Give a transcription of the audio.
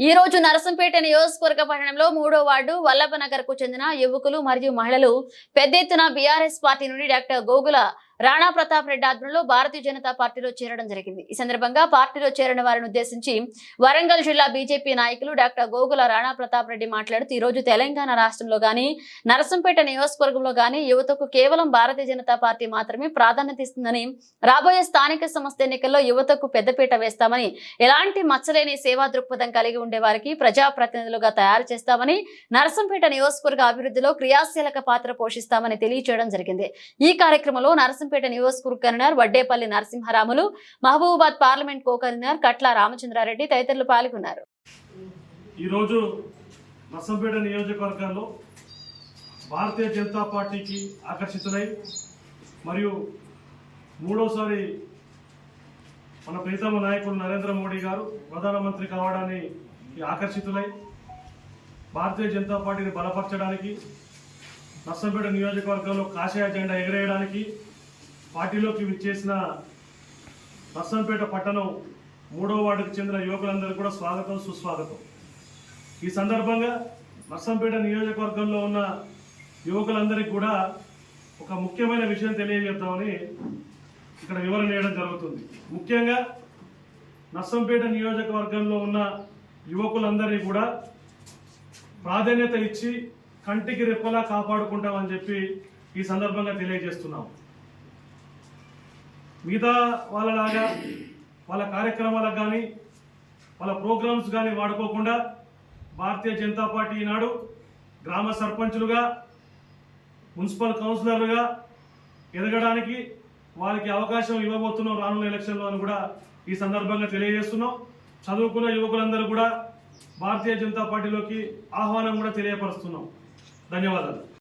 ఈ రోజు నరసంపేట నియోజకవర్గ పట్టణంలో మూడో వార్డు వల్లభనగర్కు చెందిన యువకులు మరియు మహిళలు పెద్ద ఎత్తున బీఆర్ఎస్ పార్టీ నుండి డాక్టర్ గోగుల రాణా ప్రతాప్ రెడ్డి ఆధ్వర్యంలో భారతీయ జనతా పార్టీలో చేరడం జరిగింది. ఈ సందర్భంగా పార్టీలో చేరిన వారిని ఉద్దేశించి వరంగల్ జిల్లా బీజేపీ నాయకులు డాక్టర్ గోగుల రాణా ప్రతాప్ రెడ్డి మాట్లాడుతూ ఈ రోజు తెలంగాణ రాష్ట్రంలో గాని నరసంపేట నియోజకవర్గంలో గాని యువతకు కేవలం భారతీయ జనతా పార్టీ మాత్రమే ప్రాధాన్యత ఇస్తుందని రాబోయే స్థానిక సంస్థ ఎన్నికల్లో యువతకు పెద్దపీట వేస్తామని ఎలాంటి మచ్చలేని సేవా దృక్పథం కలిగి ఉండే వారికి ప్రజాప్రతినిధులుగా తయారు చేస్తామని నరసంపేట నియోజకవర్గ అభివృద్ధిలో క్రియాశీలక పాత్ర పోషిస్తామని తెలియజేయడం జరిగింది. ఈ కార్యక్రమంలో నరసంపేట నియోజకవర్గ convener Vaddepalli Narasimharamulu Mahabubabad parliament co convener Katla Ramachandra Reddy తదితరులు పాల్గొన్నారు. ఈరోజు నర్సంపేట నియోజకవర్గాల్లో భారతీయ జనతా పార్టీకి ఆకర్షితులై మరియు మూడోసారి మన ప్రీతమ నాయకుడు నరేంద్ర మోడీ గారు ప్రధానమంత్రి కావడాన్ని ఆకర్షితులై భారతీయ జనతా పార్టీని బలపరచడానికి నర్సంపేట నియోజకవర్గంలో కాషాయ జెండా ఎగరేయడానికి పార్టీలోకి విచ్చేసిన నర్సంపేట పట్టణం మూడో వార్డుకు చెందిన యువకులందరూ కూడా స్వాగతం సుస్వాగతం. ఈ సందర్భంగా నర్సంపేట నియోజకవర్గంలో ఉన్న యువకులందరికీ కూడా ఒక ముఖ్యమైన విషయం తెలియజేద్దామని ఇక్కడ వివరణ చేయడం జరుగుతుంది. ముఖ్యంగా నర్సంపేట నియోజకవర్గంలో ఉన్న యువకులందరినీ కూడా ప్రాధాన్యత ఇచ్చి కంటికి రెప్పలా కాపాడుకుంటామని చెప్పి ఈ సందర్భంగా తెలియజేస్తున్నాం. మిగతా వాళ్ళలాగా వాళ్ళ కార్యక్రమాలకు కానీ వాళ్ళ ప్రోగ్రామ్స్ కానీ వాడుకోకుండా భారతీయ జనతా పార్టీ ఈనాడు గ్రామ సర్పంచులుగా మున్సిపల్ కౌన్సిలర్లుగా ఎదగడానికి వారికి అవకాశం ఇవ్వబోతున్నాం రానున్న ఎలక్షన్లో అని కూడా ఈ సందర్భంగా తెలియజేస్తున్నాం. చదువుకున్న యువకులందరూ కూడా భారతీయ జనతా పార్టీలోకి ఆహ్వానం కూడా తెలియపరుస్తున్నాం. ధన్యవాదాలు.